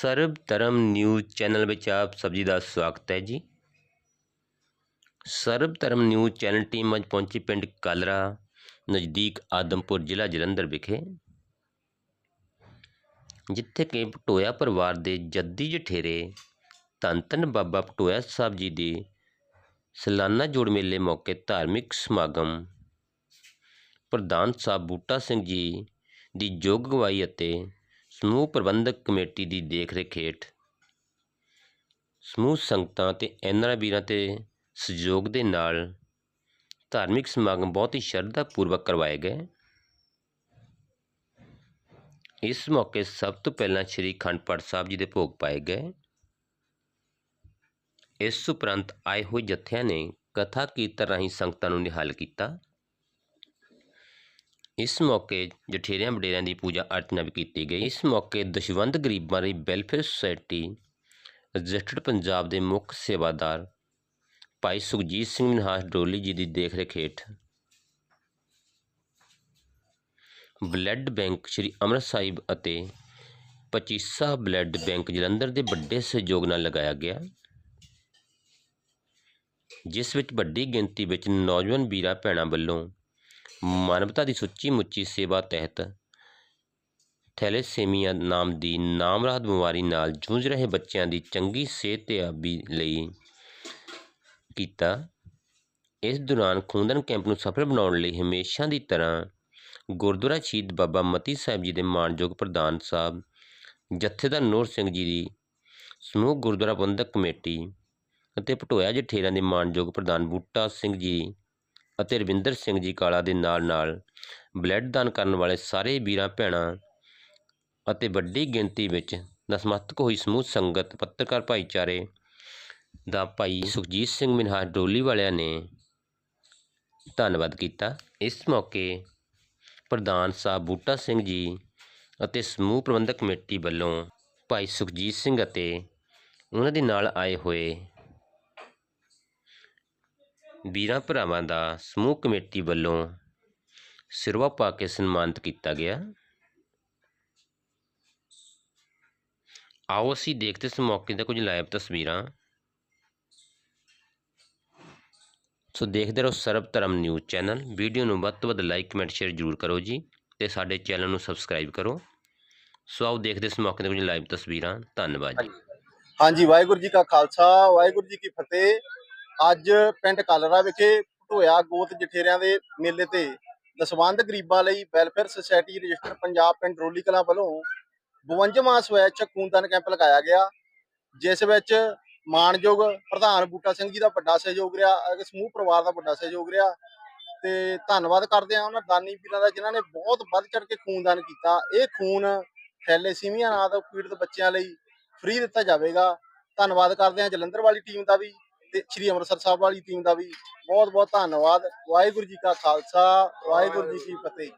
ਸਰਬ ਧਰਮ news channel ਵਿੱਚ ਆਪ ਸਬਜ਼ੀ ਦਾ ਸਵਾਗਤ ਹੈ ਜੀ। ਸਰਬ ਧਰਮ ਨਿਊਜ਼ ਚੈਨਲ ਟੀਮ ਅੱਜ ਪਹੁੰਚੀ ਪਿੰਡ ਕਾਲਰਾ, ਨਜ਼ਦੀਕ ਆਦਮਪੁਰ ਜ਼ਿਲ੍ਹਾ ਜਲੰਧਰ ਵਿਖੇ। ਜਿੱਥੇ ਕਿ ਪਟੋਇਆ ਪਰਿਵਾਰ ਦੇ ਜੱਦੀ ਜਠੇਰੇ ਧੰਨ ਧੰਨ ਬਾਬਾ ਪਟੋਇਆ ਸਾਹਿਬ ਜੀ ਦੀ ਸਾਲਾਨਾ ਜੋੜ ਮੇਲੇ ਮੌਕੇ ਧਾਰਮਿਕ ਸਮਾਗਮ। ਪ੍ਰਧਾਨ ਸਾਹਿਬ ਬੂਟਾ ਸਿੰਘ ਜੀ ਦੀ ਯੋਗ ਅਗਵਾਈ ਅਤੇ ਸਮੂਹ ਪ੍ਰਬੰਧਕ ਕਮੇਟੀ ਦੀ ਦੇਖਰੇਖ ਹੇਠ ਸਮੂਹ ਸੰਗਤਾਂ ਤੇ ਐਨਆਰ ਵੀਰਾਂ ਤੇ ਸਹਿਯੋਗ ਦੇ ਨਾਲ ਧਾਰਮਿਕ ਸਮਾਗਮ ਬਹੁਤ ਹੀ ਸ਼ਰਧਾ ਪੂਰਵਕ ਕਰਵਾਏ ਗਏ। ਇਸ ਮੌਕੇ ਸਭ ਤੋਂ ਪਹਿਲਾਂ ਸ੍ਰੀ ਅਖੰਡ ਪਾਠ ਸਾਹਿਬ ਜੀ ਦੇ ਭੋਗ ਪਾਏ ਗਏ। ਇਸ ਉਪਰੰਤ ਆਏ ਹੋਏ ਜਥਿਆਂ ਨੇ ਕਥਾ ਕੀਰਤਨ ਰਾਹੀਂ ਸੰਗਤਾਂ ਨੂੰ ਨਿਹਾਲ ਕੀਤਾ। ਇਸ ਮੌਕੇ ਜਠੇਰਿਆਂ ਵਡੇਰਿਆਂ ਦੀ ਪੂਜਾ ਅਰਚਨਾ ਵੀ ਕੀਤੀ ਗਈ। ਇਸ ਮੌਕੇ ਦਸ਼ਵੰਧ ਗਰੀਬਾਂ ਦੀ ਵੈਲਫੇਅਰ ਸੁਸਾਇਟੀ, ਰਜਿਸਟਰਡ ਪੰਜਾਬ ਦੇ ਮੁੱਖ ਸੇਵਾਦਾਰ ਭਾਈ ਸੁਖਜੀਤ ਸਿੰਘ ਨਿਹਾਸ ਡੋਲੀ ਜੀ ਦੀ ਦੇਖਰੇਖ ਹੇਠ ਬਲੱਡ ਬੈਂਕ ਸ੍ਰੀ ਅੰਮ੍ਰਿਤ ਸਾਹਿਬ ਅਤੇ ਪਚੀਸਾ ਬਲੱਡ ਬੈਂਕ ਜਲੰਧਰ ਦੇ ਵੱਡੇ ਸਹਿਯੋਗ ਨਾਲ ਲਗਾਇਆ ਗਿਆ, ਜਿਸ ਵਿੱਚ ਵੱਡੀ ਗਿਣਤੀ ਵਿੱਚ ਨੌਜਵਾਨ ਵੀਰਾਂ ਭੈਣਾਂ ਵੱਲੋਂ ਮਾਨਵਤਾ ਦੀ ਸੁੱਚੀ ਮੁੱਚੀ ਸੇਵਾ ਤਹਿਤ ਥੈਲੇਸੇਮੀਆ ਨਾਮ ਦੀ ਨਾਮਰਾਦ ਬਿਮਾਰੀ ਨਾਲ ਜੂਝ ਰਹੇ ਬੱਚਿਆਂ ਦੀ ਚੰਗੀ ਸਿਹਤਯਾਬੀ ਲਈ ਕੀਤਾ। ਇਸ ਦੌਰਾਨ ਖੂਨਦਾਨ ਕੈਂਪ ਨੂੰ ਸਫਲ ਬਣਾਉਣ ਲਈ ਹਮੇਸ਼ਾ ਦੀ ਤਰ੍ਹਾਂ ਗੁਰਦੁਆਰਾ ਸ਼ਹੀਦ ਬਾਬਾ ਮਤੀ ਸਾਹਿਬ ਜੀ ਦੇ ਮਾਨਯੋਗ ਪ੍ਰਧਾਨ ਸਾਹਿਬ, ਜਥੇਦਾਰ ਨੂਰ ਸਿੰਘ ਜੀ ਦੀ ਸਮੂਹ ਗੁਰਦੁਆਰਾ ਪ੍ਰਬੰਧਕ ਕਮੇਟੀ ਅਤੇ ਪਟੋਇਆ ਜਠੇਰਾਂ ਦੇ ਮਾਨਯੋਗ ਪ੍ਰਧਾਨ ਬੂਟਾ ਸਿੰਘ ਜੀ ਅਤੇ ਰਵਿੰਦਰ ਸਿੰਘ ਜੀ ਕਾਲਾ ਦੇ ਨਾਲ ਨਾਲ ਬਲੱਡ ਦਾਨ ਕਰਨ ਵਾਲੇ ਸਾਰੇ ਵੀਰਾਂ, ਭੈਣਾਂ ਅਤੇ ਵੱਡੀ ਗਿਣਤੀ ਵਿੱਚ ਨਸਮਸਤਕ ਹੋਈ ਸਮੂਹ ਸੰਗਤ, ਪੱਤਰਕਾਰ ਭਾਈਚਾਰੇ ਦਾ ਭਾਈ ਸੁਖਜੀਤ ਸਿੰਘ ਮਿਨਹਾਸ ਡੋਲੀ ਵਾਲਿਆਂ ਨੇ ਧੰਨਵਾਦ ਕੀਤਾ। ਇਸ ਮੌਕੇ ਪ੍ਰਧਾਨ ਸਾਹਿਬ ਬੂਟਾ ਸਿੰਘ ਜੀ ਅਤੇ ਸਮੂਹ ਪ੍ਰਬੰਧਕ ਕਮੇਟੀ ਵੱਲੋਂ ਭਾਈ ਸੁਖਜੀਤ ਸਿੰਘ ਅਤੇ ਉਹਨਾਂ ਦੇ ਨਾਲ ਆਏ ਹੋਏ ਵੀਰਾਂ ਭਰਾਵਾਂ ਦਾ ਸਮੂਹ ਕਮੇਟੀ ਵੱਲੋਂ ਸਿਰਵਾ ਪਾ ਕੇ ਸਨਮਾਨਿਤ ਕੀਤਾ ਗਿਆ। ਆਓ ਅਸੀਂ ਦੇਖਦੇ ਇਸ ਮੌਕੇ ਦੇ ਕੁਝ ਲਾਈਵ ਤਸਵੀਰਾਂ। ਸੋ ਦੇਖਦੇ ਰਹੋ ਸਰਬ ਧਰਮ ਨਿਊਜ਼ ਚੈਨਲ। ਵੀਡੀਓ ਨੂੰ ਵੱਧ ਤੋਂ ਵੱਧ ਲਾਈਕ, ਕਮੈਂਟ, ਸ਼ੇਅਰ ਜ਼ਰੂਰ ਕਰੋ ਜੀ ਤੇ ਸਾਡੇ ਚੈਨਲ ਨੂੰ ਸਬਸਕ੍ਰਾਈਬ ਕਰੋ। ਸੋ ਆਓ ਦੇਖਦੇ ਇਸ ਮੌਕੇ ਦੀਆਂ ਕੁਝ ਲਾਈਵ ਤਸਵੀਰਾਂ। ਧੰਨਵਾਦ ਜੀ। ਹਾਂਜੀ, ਵਾਹਿਗੁਰੂ ਜੀ ਕਾ ਖਾਲਸਾ, ਵਾਹਿਗੁਰੂ ਜੀ ਕੀ ਫਤਿਹ। ਅੱਜ ਪਿੰਡ ਕਾਲਰਾ ਵਿਖੇ ਢੋਇਆ ਗੋਤ ਜਠੇਰਿਆਂ ਦੇ ਮੇਲੇ ਤੇ ਦਸਵੰਧ ਗਰੀਬਾਂ ਲਈ ਵੈਲਫੇਅਰ ਸੁਸਾਇਟੀ ਰਜਿਸਟਰ ਪੰਜਾਬ ਪਿੰਡ ਰੋਲੀ ਕਲਾਂ ਵੱਲੋਂ 52ਵਾਂ ਸਵੈਚ ਖੂਨਦਾਨ ਕੈਂਪ ਲਗਾਇਆ ਗਿਆ, ਜਿਸ ਵਿੱਚ ਮਾਨਯੋਗ ਪ੍ਰਧਾਨ ਬੂਟਾ ਸਿੰਘ ਜੀ ਦਾ ਵੱਡਾ ਸਹਿਯੋਗ ਰਿਹਾ ਅਤੇ ਸਮੂਹ ਪਰਿਵਾਰ ਦਾ ਵੱਡਾ ਸਹਿਯੋਗ ਰਿਹਾ ਤੇ ਧੰਨਵਾਦ ਕਰਦੇ ਹਾਂ ਉਹਨਾਂ ਦਾਨੀ ਵੀਰਾਂ ਦਾ ਜਿਨ੍ਹਾਂ ਨੇ ਬਹੁਤ ਵੱਧ ਚੜ ਕੇ ਖੂਨਦਾਨ ਕੀਤਾ। ਇਹ ਖੂਨ ਥੈਲੇਸੀਮੀਆ ਨਾਂ ਤੋਂ ਪੀੜਤ ਬੱਚਿਆਂ ਲਈ ਫ੍ਰੀ ਦਿੱਤਾ ਜਾਵੇਗਾ। ਧੰਨਵਾਦ ਕਰਦੇ ਹਾਂ ਜਲੰਧਰ ਵਾਲੀ ਟੀਮ ਦਾ ਵੀ। ਤੇ ਸ੍ਰੀ ਅੰਮ੍ਰਿਤਸਰ ਸਾਹਿਬ ਵਾਲੀ ਟੀਮ ਦਾ ਵੀ ਬਹੁਤ ਬਹੁਤ ਧੰਨਵਾਦ। ਵਾਹਿਗੁਰੂ ਜੀ ਕਾ ਖਾਲਸਾ, ਵਾਹਿਗੁਰੂ ਜੀ ਕੀ ਫਤਿਹ।